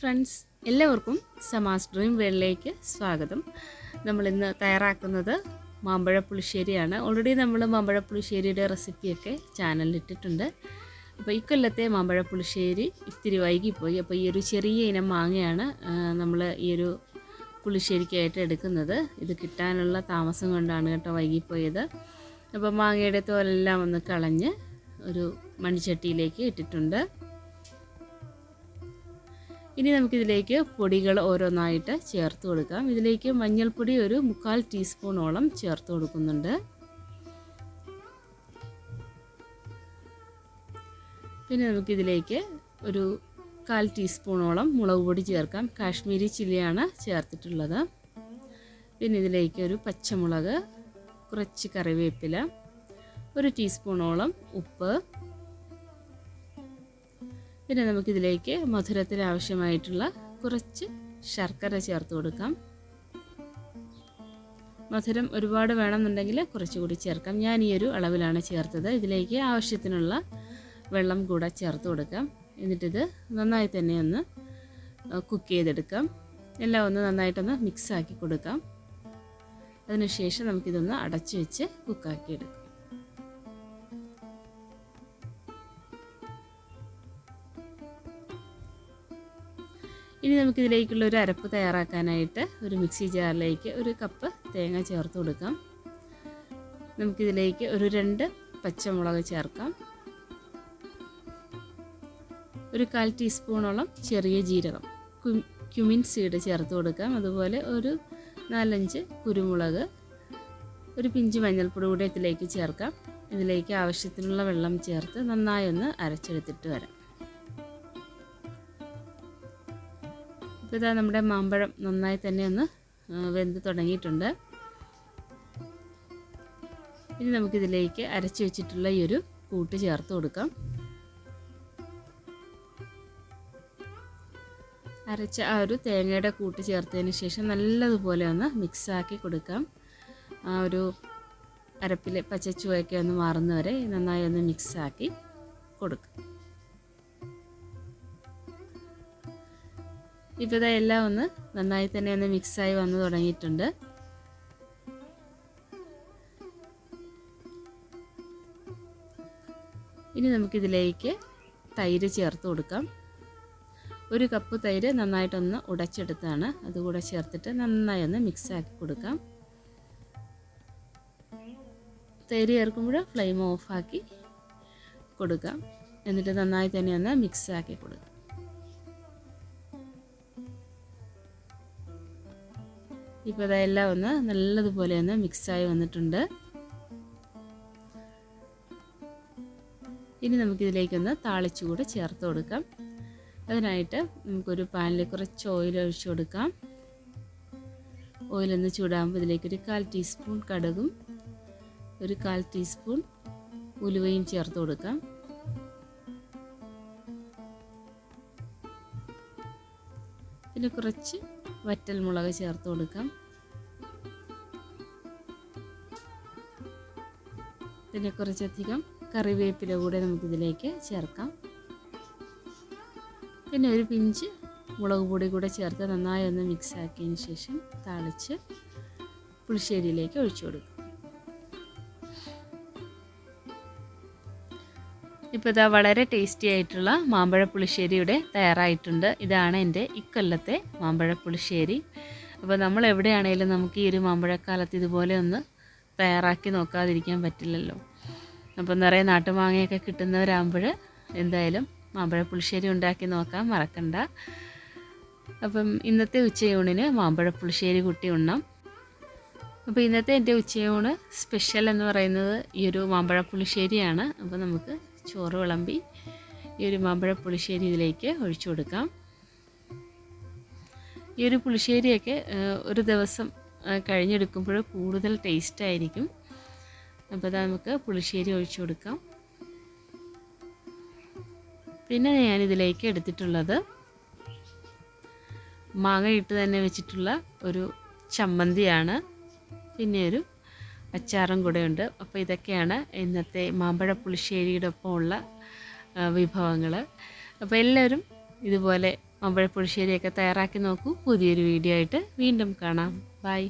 Friends എല്ലാവർക്കും സമാസ് dream വേൾഡിലേക്ക് സ്വാഗതം. നമ്മളിന്ന് തയ്യാറാക്കുന്നത് മാമ്പഴ പുളിശ്ശേരിയാണ് ഓൾറെഡി നമ്മൾ മാമ്പഴ പുളിശ്ശേരിയുടെ റെസിപ്പിയൊക്കെ ചാനലിൽ ഇട്ടിട്ടുണ്ട് അപ്പോൾ ഇക്കൊല്ലത്തെ മാമ്പഴ പുളിശ്ശേരി ഇത്തിരി വൈകിപ്പോയി. അപ്പോൾ ഈ ഒരു ചെറിയ ഇനം മാങ്ങയാണ് നമ്മൾ ഈ ഒരു പുളിശ്ശേരിക്കായിട്ട് എടുക്കുന്നത്. ഇത് കിട്ടാനുള്ള താമസം കൊണ്ടാണ് കേട്ടോ വൈകിപ്പോയത്. അപ്പോൾ മാങ്ങയുടെ തോലെല്ലാം ഒന്ന് കളഞ്ഞ് ഒരു മൺചട്ടിയിലേക്ക് ഇട്ടിട്ടുണ്ട്. ഇനി നമുക്കിതിലേക്ക് പൊടികൾ ഓരോന്നായിട്ട് ചേർത്ത് കൊടുക്കാം. ഇതിലേക്ക് മഞ്ഞൾപ്പൊടി ഒരു മുക്കാൽ ടീസ്പൂണോളം ചേർത്ത് കൊടുക്കുന്നുണ്ട്. പിന്നെ നമുക്കിതിലേക്ക് ഒരു കാൽ ടീസ്പൂണോളം മുളക് പൊടി ചേർക്കാം. കാശ്മീരി ചില്ലിയാണ് ചേർത്തിട്ടുള്ളത്. പിന്നെ ഇതിലേക്ക് ഒരു പച്ചമുളക് കുറച്ച് കറിവേപ്പില ഒരു ടീസ്പൂണോളം ഉപ്പ് പിന്നെ നമുക്കിതിലേക്ക് മധുരത്തിന് ആവശ്യമായിട്ടുള്ള കുറച്ച് ശർക്കര ചേർത്ത് കൊടുക്കാം. മധുരം ഒരുപാട് വേണമെന്നുണ്ടെങ്കിൽ കുറച്ചുകൂടി ചേർക്കാം. ഞാൻ ഈ ഒരു അളവിലാണ് ചേർത്തത്. ഇതിലേക്ക് ആവശ്യത്തിനുള്ള വെള്ളം കൂടെ ചേർത്ത് കൊടുക്കാം. എന്നിട്ടിത് നന്നായി തന്നെ ഒന്ന് കുക്ക് ചെയ്തെടുക്കാം. എല്ലാം ഒന്ന് നന്നായിട്ടൊന്ന് മിക്സാക്കി കൊടുക്കാം. അതിനുശേഷം നമുക്കിതൊന്ന് അടച്ചു വെച്ച് കുക്കാക്കി ഇനി നമുക്കിതിലേക്കുള്ള ഒരു അരപ്പ് തയ്യാറാക്കാനായിട്ട് ഒരു മിക്സി ജാറിലേക്ക് ഒരു കപ്പ് തേങ്ങ ചേർത്ത് കൊടുക്കാം. നമുക്കിതിലേക്ക് ഒരു രണ്ട് പച്ചമുളക് ചേർക്കാം. ഒരു കാൽ ടീസ്പൂണോളം ചെറിയ ജീരകം ക്യുമിൻ സീഡ് ചേർത്ത് കൊടുക്കാം. അതുപോലെ ഒരു നാലഞ്ച് കുരുമുളക് ഒരു പിഞ്ച് മഞ്ഞൾപ്പൊടി കൂടെ ഇതിലേക്ക് ചേർക്കാം. ഇതിലേക്ക് ആവശ്യത്തിനുള്ള വെള്ളം ചേർത്ത് നന്നായി ഒന്ന് അരച്ചെടുത്തിട്ട് വരാം. ഇപ്പോൾ ഇതാ നമ്മുടെ മാമ്പഴം നന്നായി തന്നെ ഒന്ന് വെന്ത് തുടങ്ങിയിട്ടുണ്ട്. ഇനി നമുക്കിതിലേക്ക് അരച്ചു വെച്ചിട്ടുള്ള ഈ ഒരു കൂട്ട് ചേർത്ത് കൊടുക്കാം. അരച്ച ആ ഒരു തേങ്ങയുടെ കൂട്ട് ചേർത്തതിന് ശേഷം നല്ലതുപോലെ ഒന്ന് മിക്സാക്കി കൊടുക്കാം. ആ ഒരു അരപ്പിലെ പച്ചച്ചുവയൊക്കെ ഒന്ന് മാറുന്നവരെ നന്നായി ഒന്ന് മിക്സാക്കി കൊടുക്കാം. ഇപ്പോൾ എല്ലാം ഒന്ന് നന്നായി തന്നെ ഒന്ന് മിക്സായി വന്ന് തുടങ്ങിയിട്ടുണ്ട്. ഇനി നമുക്കിതിലേക്ക് തൈര് ചേർത്ത് കൊടുക്കാം. ഒരു കപ്പ് തൈര് നന്നായിട്ടൊന്ന് ഉടച്ചെടുത്താണ്. അതുകൂടെ ചേർത്തിട്ട് നന്നായി ഒന്ന് മിക്സാക്കി കൊടുക്കാം. തൈര് ചേർക്കുമ്പോൾ ഫ്ലെയിം ഓഫാക്കി കൊടുക്കാം. എന്നിട്ട് നന്നായി തന്നെ ഒന്ന് മിക്സാക്കി കൊടുക്കാം. ഇപ്പോൾ ഇതെല്ലാം ഒന്ന് നല്ലതുപോലെ ഒന്ന് മിക്സായി വന്നിട്ടുണ്ട്. ഇനി നമുക്കിതിലേക്കൊന്ന് താളിച്ചുകൂടെ ചേർത്ത് കൊടുക്കാം. അതിനായിട്ട് നമുക്കൊരു പാനിൽ കുറച്ച് ഓയിൽ ഒഴിച്ചു കൊടുക്കാം. ഓയിലൊന്ന് ചൂടാകുമ്പോൾ ഇതിലേക്കൊരു കാൽ ടീസ്പൂൺ കടുകും ഒരു കാൽ ടീസ്പൂൺ ഉലുവയും ചേർത്ത് കൊടുക്കാം. പിന്നെ കുറച്ച് വറ്റൽ മുളക് ചേർത്ത് കൊടുക്കാം. പിന്നെ കുറച്ചധികം കറിവേപ്പില കൂടെ നമുക്കിതിലേക്ക് ചേർക്കാം. പിന്നെ ഒരു പിഞ്ച് മുളക് പൊടി കൂടെ ചേർത്ത് നന്നായി ഒന്ന് മിക്സ് ആക്കിയതിന് ശേഷം താളിച്ച് പുളിശ്ശേരിയിലേക്ക് ഒഴിച്ചു കൊടുക്കും. ഇപ്പോൾ ഇതാ വളരെ ടേസ്റ്റി ആയിട്ടുള്ള മാമ്പഴ പുളിശ്ശേരിയുടെ തയ്യാറായിട്ടുണ്ട്. ഇതാണ് എന്റെ ഇക്കൊല്ലത്തെ മാമ്പഴ പുളിശ്ശേരി അപ്പോൾ നമ്മൾ എവിടെയാണെങ്കിലും നമുക്ക് ഈ ഒരു മാമ്പഴക്കാലത്ത് ഇതുപോലെ ഒന്ന് തയ്യാറാക്കി നോക്കാതിരിക്കാൻ പറ്റില്ലല്ലോ. അപ്പം നിറയെ നാട്ടുമാങ്ങയൊക്കെ കിട്ടുന്നവരാകുമ്പോൾ എന്തായാലും മാമ്പഴ പുളിശ്ശേരി ഉണ്ടാക്കി നോക്കാൻ മറക്കണ്ട. അപ്പം ഇന്നത്തെ ഉച്ചയൂണിന് മാമ്പഴ പുളിശ്ശേരി കുട്ടി ഉണ്ണാം അപ്പോൾ ഇന്നത്തെ എന്റെ ഉച്ചയൂണ് സ്പെഷ്യൽ എന്ന് പറയുന്നത് ഈ ഒരു മാമ്പഴ പുളിശ്ശേരിയാണ് അപ്പോൾ നമുക്ക് ചോറ് വിളമ്പി ഈ ഒരു മാമ്പഴ പുളിശ്ശേരി ഇതിലേക്ക് ഒഴിച്ചു കൊടുക്കാം. ഈ ഒരു പുളിശ്ശേരിയൊക്കെ ഒരു ദിവസം കഴിഞ്ഞെടുക്കുമ്പോൾ കൂടുതൽ ടേസ്റ്റ് ആയിരിക്കും. അപ്പോൾ അത് നമുക്ക് പുളിശ്ശേരി ഒഴിച്ചു കൊടുക്കാം. പിന്നെ ഞാനിതിലേക്ക് എടുത്തിട്ടുള്ളത് മാങ്ങ ഇട്ട് തന്നെ വെച്ചിട്ടുള്ള ഒരു ചമ്മന്തിയാണ്. പിന്നെ ഒരു അച്ചാറും കൂടെ ഉണ്ട്. അപ്പോൾ ഇതൊക്കെയാണ് ഇന്നത്തെ മാമ്പഴ പുളിശ്ശേരിയുടെ ഒപ്പം ഉള്ള വിഭവങ്ങൾ അപ്പോൾ എല്ലാവരും ഇതുപോലെ മാമ്പഴ പുളിശ്ശേരിയൊക്കെ തയ്യാറാക്കി നോക്കൂ. പുതിയൊരു വീഡിയോ ആയിട്ട് വീണ്ടും കാണാം. ബൈ.